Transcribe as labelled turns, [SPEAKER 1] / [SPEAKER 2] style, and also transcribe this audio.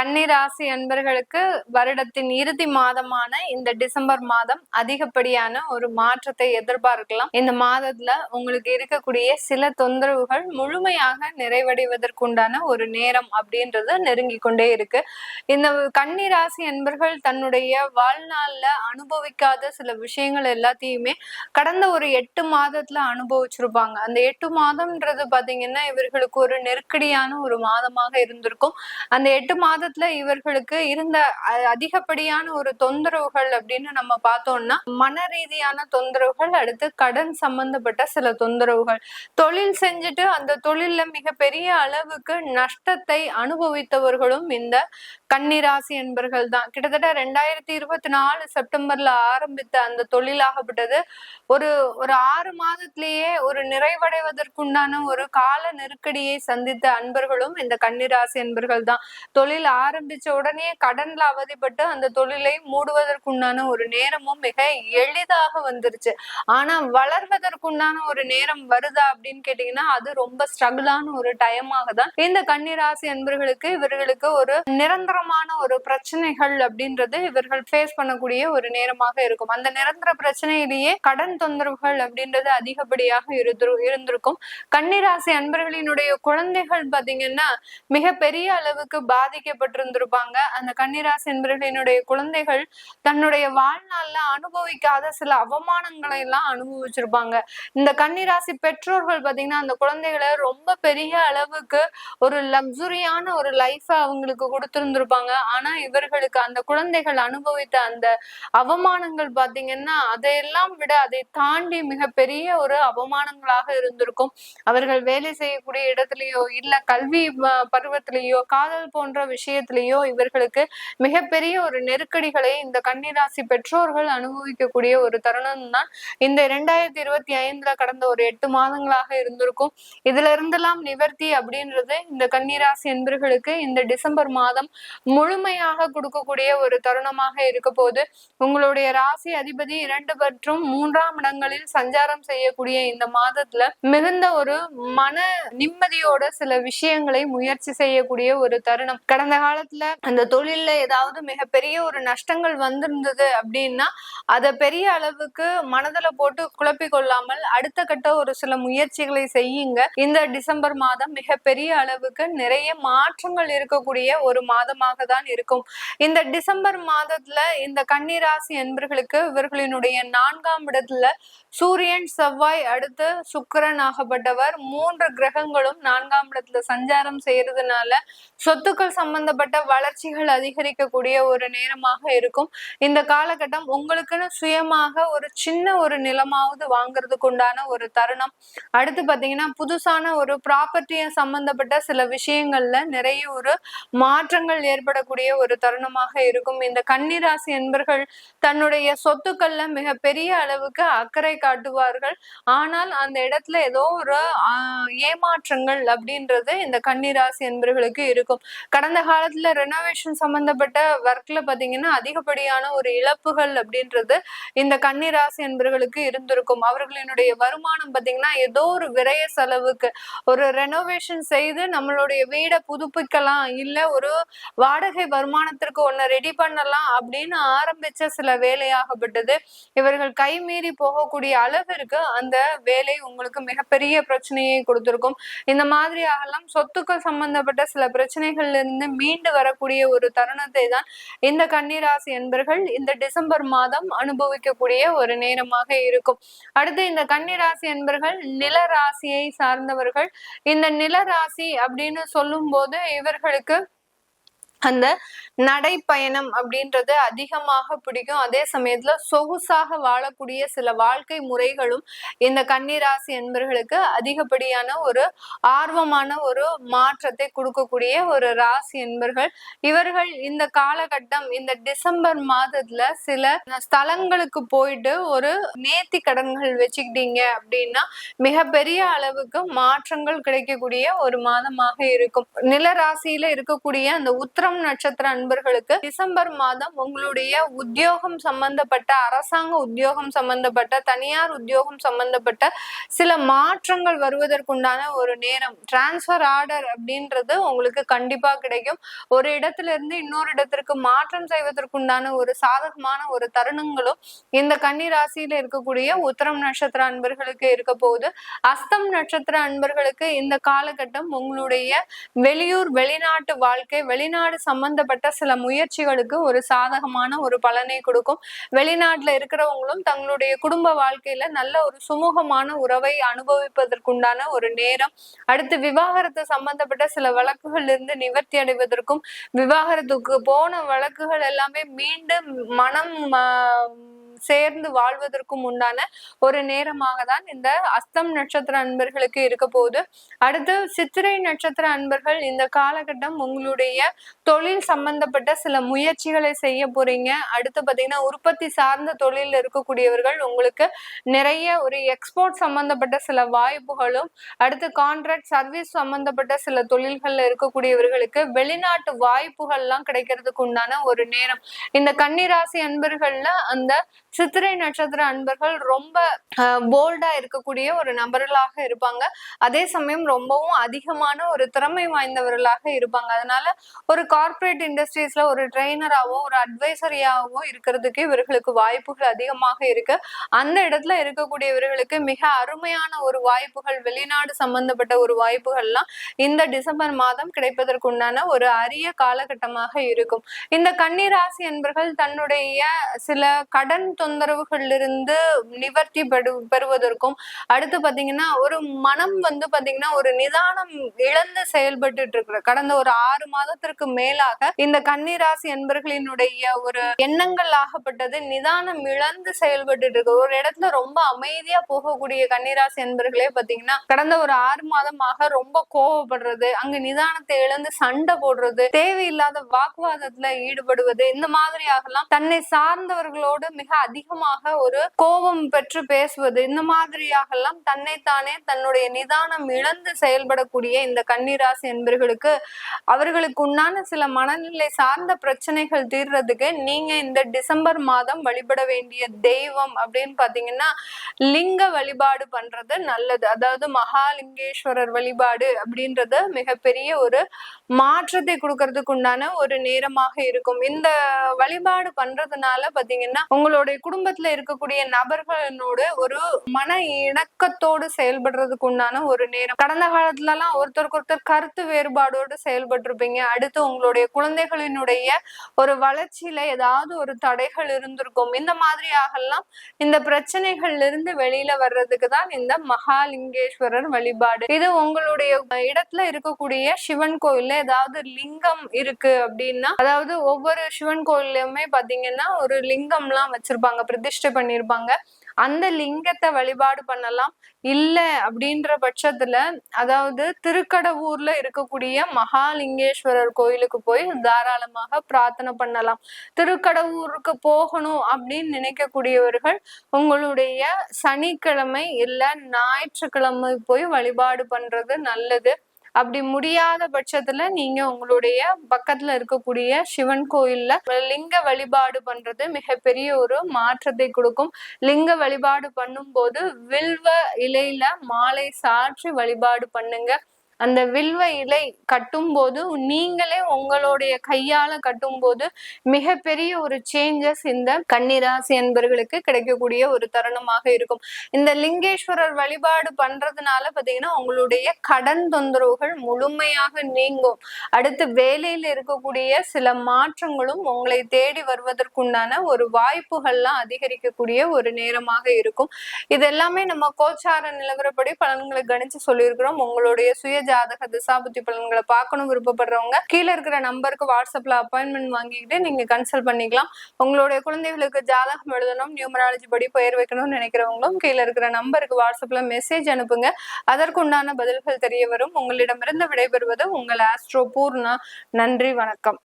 [SPEAKER 1] கன்னிராசி அன்பர்களுக்கு வருடத்தின் இறுதி மாதமான இந்த டிசம்பர் மாதம் அதிகப்படியான ஒரு மாற்றத்தை எதிர்பார்க்கலாம். இந்த மாதத்துல உங்களுக்கு இருக்கக்கூடிய சில தொந்தரவுகள் முழுமையாக நிறைவடைவதற்குண்டான ஒரு நேரம் அப்படின்றது நெருங்கி கொண்டே இருக்கு. இந்த கன்னிராசி அன்பர்கள் தன்னுடைய வாழ்நாள்ல அனுபவிக்காத சில விஷயங்கள் எல்லாத்தையுமே கடந்த ஒரு எட்டு மாதத்துல அனுபவிச்சிருப்பாங்க. அந்த எட்டு மாதம்ன்றது பாத்தீங்கன்னா இவர்களுக்கு ஒரு நெருக்கடியான ஒரு மாதமாக இருந்திருக்கும். அந்த எட்டு மாதம் மாதத்துல இவர்களுக்கு இருந்த அதிகப்படியான ஒரு தொந்தரவுகள் அப்படின்னு நம்ம பார்த்தோம்னா மன ரீதியான தொந்தரவுகள் அடுத்து கடன் சம்பந்தப்பட்ட சில தொந்தரவுகள். தொழில் செஞ்சுட்டு அந்த தொழில்ல மிகப்பெரிய அளவுக்கு நஷ்டத்தை அனுபவித்தவர்களும் இந்த கன்னிராசி என்பர்கள் தான். கிட்டத்தட்ட ரெண்டாயிரத்தி இருபத்தி நாலு செப்டம்பர்ல ஆரம்பித்த அந்த தொழிலாகப்பட்டது ஒரு ஒரு ஆறு மாதத்திலேயே ஒரு நிறைவடைவதற்குண்டான ஒரு கால நெருக்கடியை சந்தித்த அன்பர்களும் இந்த கன்னிராசி என்பர்கள் தான். தொழில் ஆரம்பிச்ச உடனே கடன்ல அவதிப்பட்டு அந்த தொழிலை மூடுவதற்குண்டான ஒரு நேரமும் மிக எளிதாக வந்துருச்சு. ஆனா வளர்வதற்குண்டான ஒரு நேரம் வருதா அப்படின்னு கேட்டீங்கன்னா அது ரொம்ப ஸ்ட்ரகிளான ஒரு டைமாக தான். இந்த கன்னிராசி அன்பர்களுக்கு இவர்களுக்கு ஒரு நிரந்தரமான ஒரு பிரச்சனைகள் அப்படின்றது இவர்கள் ஃபேஸ் பண்ணக்கூடிய ஒரு நேரமாக இருக்கும். அந்த நிரந்தர பிரச்சனையிலேயே கடன் தொந்தரவுகள் அப்படின்றது அதிகப்படியாக இருந்து இருந்திருக்கும். கன்னிராசி அன்பர்களினுடைய குழந்தைகள் பாத்தீங்கன்னா மிக பெரிய அளவுக்கு பாதிக்கப்பட்டிருந்திருப்பாங்க. அந்த கன்னிராசி அன்பர்களினுடைய குழந்தைகள் தன்னுடைய வாழ்நாள்ல அனுபவிக்காத சில அவமானங்களை எல்லாம் அனுபவிச்சிருப்பாங்க. இந்த கன்னிராசி பெற்றோர்கள் பாத்தீங்கன்னா அந்த குழந்தைகளை ரொம்ப பெரிய அளவுக்கு ஒரு லக்ஸுரியான ஒரு லைஃப அவங்களுக்கு கொடுத்திருந்திருப்பாங்க. ஆனா இவர்களுக்கு அந்த குழந்தைகள் அனுபவித்த அந்த அவமானங்கள் பாத்தீங்கன்னா அதையெல்லாம் விட அதை தாண்டி மிகப்பெரிய ஒரு அவமானங்களாக இருந்திருக்கும். அவர்கள் வேலை செய்யக்கூடிய இடத்துலயோ இல்ல கல்வி பருவத்திலேயோ காதல் போன்ற விஷயத்திலேயோ இவர்களுக்கு மிகப்பெரிய ஒரு நெருக்கடிகளை இந்த கன்னிராசி பெற்றோர்கள் அனுபவிக்கக்கூடிய ஒரு தருணம் தான். இந்த இரண்டாயிரத்தி இருபத்தி ஐந்துல கடந்த ஒரு எட்டு மாதங்களாக இருந்திருக்கும். இதுல இருந்தெல்லாம் நிவர்த்தி அப்படின்றது இந்த கன்னிராசி என்பர்களுக்கு இந்த டிசம்பர் மாதம் முழுமையாக கொடுக்கக்கூடிய ஒரு தருணமாக இருக்க போது உங்களுடைய ராசி அதிபதி இரண்டு மற்றும் மூன்றாம் இடங்களில் சஞ்சாரம் செய்யக்கூடிய இந்த மாதத்துல மிகுந்த ஒரு மன நிம்மதியோட சில விஷயங்களை முயற்சி செய்யக்கூடிய ஒரு தருணம். கடந்த காலத்துல அந்த தொழில்ல ஏதாவது மிகப்பெரிய ஒரு நஷ்டங்கள் வந்திருந்தது அப்படின்னா அதை பெரிய அளவுக்கு மனதுல போட்டு குழப்பி கொள்ளாமல் அடுத்த கட்ட ஒரு சில முயற்சிகளை செய்யுங்க. இந்த டிசம்பர் மாதம் மிகப்பெரிய அளவுக்கு நிறைய மாற்றங்கள் இருக்கக்கூடிய ஒரு மாதமாக தான் இருக்கும். இந்த டிசம்பர் மாதத்துல இந்த கன்னிராசி என்பர்களுக்கு இவர்களினுடைய நான்காம் இடத்துல சூரியன் செவ்வாய் அடுத்து சுக்கரன் ஆகப்பட்டவர். மூன்று கிரகங்களும் நான்காம் இடத்துல சஞ்சாரம் செய்யறதுனால சொத்துக்கள் சம்பந்தப்பட்ட வளர்ச்சிகள் அதிகரிக்கக்கூடிய ஒரு நேரமாக இருக்கும். இந்த காலகட்டம் உங்களுக்குன்னு சுயமாக ஒரு சின்ன ஒரு நிலமாவது வாங்குறதுக்கு உண்டான ஒரு தருணம். அடுத்து பாத்தீங்கன்னா புதுசான ஒரு ப்ராப்பர்ட்டியை சம்பந்தப்பட்ட சில விஷயங்கள்ல நிறைய ஒரு மாற்றங்கள் ஏற்படக்கூடிய ஒரு தருணமாக இருக்கும். இந்த கன்னிராசி என்பர்கள் தன்னுடைய சொத்துக்கள்ல மிக பெரிய அளவுக்கு அக்கறை காட்டுவார்கள். ஆனால் அந்த இடத்துல ஏதோ ஒரு ஏமாற்றங்கள் அப்படின்றது இந்த கன்னிராசி என்பர்களுக்கு இருக்கும். கடந்த காலத்துல ரெனோவேஷன் சம்பந்தப்பட்ட ஒர்க்ல பாத்தீங்கன்னா அதிகப்படியான ஒரு இழப்புகள் அப்படின்றது இந்த கன்னிராசி என்பர்களுக்கு இருந்திருக்கும். அவர்களினுடைய வருமானம் பாத்தீங்கன்னா ஏதோ ஒரு விரைய செலவுக்கு. ஒரு ரெனோவேஷன் செய்து நம்மளுடைய வீடை புதுப்பிக்கலாம். இல்ல ஒரு வாடகை வருமானத்திற்கு ஒன்னு ரெடி பண்ணலாம் அப்படின்னு ஆரம்பிச்ச சில வேலையாகப்பட்டது. இவர்கள் கை மீறி போகக்கூடிய அளவிற்கு அந்த வேலை உங்களுக்கு மிகப்பெரிய பிரச்சனையை கொடுத்துருக்கும். இந்த மாதிரியாகலாம் சொத்துக்கள் சம்பந்தப்பட்ட சில பிரச்சனைகள்ல இருந்து மீண்டு வரக்கூடிய ஒரு தருணத்தை தான் இந்த கன்னிராசி என்பர்கள் இந்த டிசம்பர் மாதம் அனுபவிக்கக்கூடிய ஒரு நேரமாக இருக்கும். அடுத்து இந்த கன்னிராசி என்பர்கள் நில ராசியை சார்ந்தவர்கள். இந்த நில ராசி அப்படின்னு சொல்லும் போது இவர்களுக்கு அந்த நடைப்பயணம் அப்படின்றது அதிகமாக பிடிக்கும். அதே சமயத்துல சொகுசாக வாழக்கூடிய சில வாழ்க்கை முறைகளும் இந்த கன்னிராசி என்பர்களுக்கு அதிகப்படியான ஒரு ஆர்வமான ஒரு மாற்றத்தை கொடுக்கக்கூடிய ஒரு ராசி என்பர்கள் இவர்கள் இந்த காலகட்டம் இந்த டிசம்பர் மாதத்துல சில ஸ்தலங்களுக்கு போயிட்டு ஒரு நேர்த்தி கடன்கள் வச்சுக்கிட்டீங்க அப்படின்னா மிகப்பெரிய அளவுக்கு மாற்றங்கள் கிடைக்கக்கூடிய ஒரு மாதமாக இருக்கும். நில ராசியில இருக்கக்கூடிய அந்த உத்தர உத்திரம் நட்சத்திர அன்பர்களுக்கு டிசம்பர் மாதம் உங்களுடைய உத்தியோகம் சம்பந்தப்பட்ட அரசாங்க உத்தியோகம் சம்பந்தப்பட்ட தனியார் உத்தியோகம் சம்பந்தப்பட்ட சில மாற்றங்கள் வருவதற்குண்டான ஒரு நேரம். டிரான்ஸ்பர் ஆர்டர் அப்படின்றது உங்களுக்கு கண்டிப்பா கிடைக்கும். ஒரு இடத்துல இருந்து இன்னொரு இடத்திற்கு மாற்றம் செய்வதற்குண்டான ஒரு சாதகமான ஒரு தருணங்களும் இந்த கன்னி ராசியில இருக்கக்கூடிய உத்தரம் நட்சத்திர அன்பர்களுக்கு இருக்க போகுது. அஸ்தம் நட்சத்திர அன்பர்களுக்கு இந்த காலகட்டம் உங்களுடைய வெளியூர் வெளிநாட்டு வாழ்க்கை வெளிநாடு சம்பந்தப்பட்ட சில முயற்சிகளுக்கு ஒரு சாதகமான ஒரு பலனை கொடுக்கும். வெளிநாட்டுல இருக்கிறவங்களும் தங்களுடைய குடும்ப வாழ்க்கையில நல்ல ஒரு சுமூகமான உறவை அனுபவிப்பதற்குண்டான ஒரு நேரம். அடுத்து விவாகரத்து சம்பந்தப்பட்ட சில வழக்குகள் இருந்து நிவர்த்தி அடைவதற்கும் விவாகரத்துக்கு போன வழக்குகள் எல்லாமே மீண்டும் மனம் சேர்ந்து வாழ்வதற்கும் உண்டான ஒரு நேரமாக தான் இந்த அஸ்தம் நட்சத்திர அன்பர்களுக்கு இருக்க போகுது. அடுத்து சித்திரை நட்சத்திர அன்பர்கள் இந்த காலகட்டம் உங்களுடைய தொழில் சம்பந்தப்பட்ட சில முயற்சிகளை செய்ய போறீங்க. அடுத்து பாத்தீங்கன்னா உற்பத்தி சார்ந்த தொழில் இருக்கக்கூடியவர்கள் உங்களுக்கு நிறைய ஒரு எக்ஸ்போர்ட் சம்பந்தப்பட்ட சில வாய்ப்புகளும் அடுத்து கான்ட்ராக்ட் சர்வீஸ் சம்பந்தப்பட்ட சில தொழில்கள்ல இருக்கக்கூடியவர்களுக்கு வெளிநாட்டு வாய்ப்புகள்லாம் கிடைக்கிறதுக்கு உண்டான ஒரு நேரம். இந்த கன்னிராசி அன்பர்கள்ல அந்த சித்திரை நட்சத்திர அன்பர்கள் ரொம்ப போல்டா இருக்கக்கூடிய ஒரு நபர்களாக இருப்பாங்க. அதே சமயம் ரொம்பவும் அதிகமான ஒரு திறமை வாய்ந்தவர்களாக இருப்பாங்க. அதனால ஒரு கார்பரேட் இண்டஸ்ட்ரீஸ்ல ஒரு ட்ரெயினராகவோ ஒரு அட்வைசரியாகவோ இருக்கிறதுக்கு இவர்களுக்கு வாய்ப்புகள் அதிகமாக இருக்கு. அந்த இடத்துல இருக்கக்கூடியவர்களுக்கு மிக அருமையான ஒரு வாய்ப்புகள் வெளிநாடு சம்பந்தப்பட்ட ஒரு வாய்ப்புகள்லாம் இந்த டிசம்பர் மாதம் கிடைப்பதற்குண்டான ஒரு அரிய காலகட்டமாக இருக்கும். இந்த கன்னிராசி என்பர்கள் தன்னுடைய சில கடன் தொந்தரவுகளிலிருந்து நிவர்த்தி பெறு பெறுவதற்கும் அடுத்து பாத்தீங்கன்னா ஒரு மனம் வந்து பாத்தீங்கன்னா ஒரு நிதானம் இழந்து செயல்பட்டு இருக்கிற கடந்த ஒரு ஆறு மாதத்திற்கு மேலாக இந்த கன்னிராசி என்பர்களினுடைய ஒரு எண்ணங்கள் ஆகப்பட்டது. நிதானம் இழந்து செயல்பட்டு இருக்கு ஒரு இடத்துல ரொம்ப அமைதியா போகக்கூடிய கன்னிராசி என்பர்களே பாத்தீங்கன்னா கடந்த ஒரு ஆறு மாதமாக ரொம்ப கோவப்படுறது அங்க நிதானத்தை இழந்து சண்டை போடுறது தேவையில்லாத வாக்குவாதத்துல ஈடுபடுவது இந்த மாதிரியாகலாம் தன்னை சார்ந்தவர்களோடு மிக அதிகமாக ஒரு கோபம் பெற்று பேசுவது இந்த மாதிரியாக எல்லாம் தன்னைத்தானே தன்னுடைய நிதானம் இழந்து செயல்படக்கூடிய இந்த கன்னிராசி என்பர்களுக்கு அவர்களுக்கு உண்டான சில மனநிலை சார்ந்த பிரச்சனைகள் தீர்றதுக்கு நீங்க இந்த டிசம்பர் மாதம் வழிபட வேண்டிய தெய்வம் அப்படின்னு பாத்தீங்கன்னா லிங்க வழிபாடு பண்றது நல்லது. அதாவது மகாலிங்கேஸ்வரர் வழிபாடு அப்படின்றது மிகப்பெரிய ஒரு மாற்றத்தை கொடுக்கறதுக்கு உண்டான ஒரு நேரமாக இருக்கும். இந்த வழிபாடு பண்றதுனால பாத்தீங்கன்னா உங்களுடைய குடும்பத்துல இருக்கக்கூடிய நபர்களோடு ஒரு மன இணக்கத்தோடு செயல்படுறதுக்கு உண்டான ஒரு நேரம். கடந்த காலத்துல எல்லாம் ஒருத்தருக்கு ஒருத்தர் கருத்து வேறுபாடோடு செயல்பட்டு இருப்பீங்க அடுத்து உங்களுடைய குழந்தைகளினுடைய ஒரு வளர்ச்சியில ஏதாவது ஒரு தடைகள் இருந்திருக்கும். இந்த மாதிரியாகலாம் இந்த பிரச்சனைகள்ல இருந்து வெளியில வர்றதுக்கு தான் இந்த மகாலிங்கேஸ்வரர் வழிபாடு. இது உங்களுடைய இடத்துல இருக்கக்கூடிய சிவன் கோயில்ல ஏதாவது லிங்கம் இருக்கு அப்படின்னா அதாவது ஒவ்வொரு சிவன் கோயில்லையுமே பாத்தீங்கன்னா ஒரு லிங்கம் எல்லாம் பண்ணியிருப்பாங்க பிரதிஷ்டை பண்ணிருப்பாங்க அந்த லிங்கத்தை வழிபாடு பண்ணலாம். இல்ல அப்படின்ற பட்சத்துல அதாவது திருக்கடவூர்ல இருக்கக்கூடிய மகாலிங்கேஸ்வரர் கோயிலுக்கு போய் தாராளமாக பிரார்த்தனை பண்ணலாம். திருக்கடவுருக்கு போகணும் அப்படின்னு நினைக்கக்கூடியவர்கள் உங்களுடைய சனிக்கிழமை இல்ல ஞாயிற்றுக்கிழமை போய் வழிபாடு பண்றது நல்லது. அப்படி முடியாத பட்சத்துல நீங்க உங்களுடைய பக்கத்துல இருக்கக்கூடிய சிவன் கோயில்ல லிங்க வழிபாடு பண்றது மிகப்பெரிய ஒரு மாற்றத்தை கொடுக்கும். லிங்க வழிபாடு பண்ணும் போது வில்வ இலையில மாலை சாற்றி வழிபாடு பண்ணுங்க. அந்த வில்வ இலை கட்டும் போது நீங்களே உங்களுடைய கையால கட்டும் போது மிகப்பெரிய ஒரு சேஞ்சஸ் இந்த கன்னிராசி என்பர்களுக்கு கிடைக்கக்கூடிய ஒரு தருணமாக இருக்கும். இந்த லிங்கேஸ்வரர் வழிபாடு பண்றதுனால பாத்தீங்கன்னா உங்களுடைய கடன் தொந்தரவுகள் முழுமையாக நீங்கும். அடுத்து வேலையில இருக்கக்கூடிய சில மாற்றங்களும் உங்களை தேடி வருவதற்குண்டான ஒரு வாய்ப்புகள்லாம் அதிகரிக்கக்கூடிய ஒரு நேரமாக இருக்கும். இது எல்லாமே நம்ம கோச்சார நிலவரப்படி பலன்களை கணிச்சு சொல்லியிருக்கிறோம். உங்களுடைய சுய ஜாதக திசாபுத்தி பலன்களை பார்க்கணும் விருப்பப்படுறவங்க கீழே இருக்கிற நம்பருக்கு வாட்ஸ்அப்ல அப்பாயின்மெண்ட் வாங்கிக்கிட்டு நீங்க கன்சல்ட் பண்ணிக்கலாம். உங்களுடைய குழந்தைகளுக்கு ஜாதகம் எழுதணும் நியூமராலஜி படி பெயர் வைக்கணும்னு நினைக்கிறவங்களும் கீழே இருக்கிற நம்பருக்கு வாட்ஸ்அப்ல மெசேஜ் அனுப்புங்க. அதற்குண்டான பதில்கள் தெரிய வரும். உங்களிடமிருந்து விடைபெறுவது உங்கள் ஆஸ்ட்ரோ பூர்ணா. நன்றி வணக்கம்.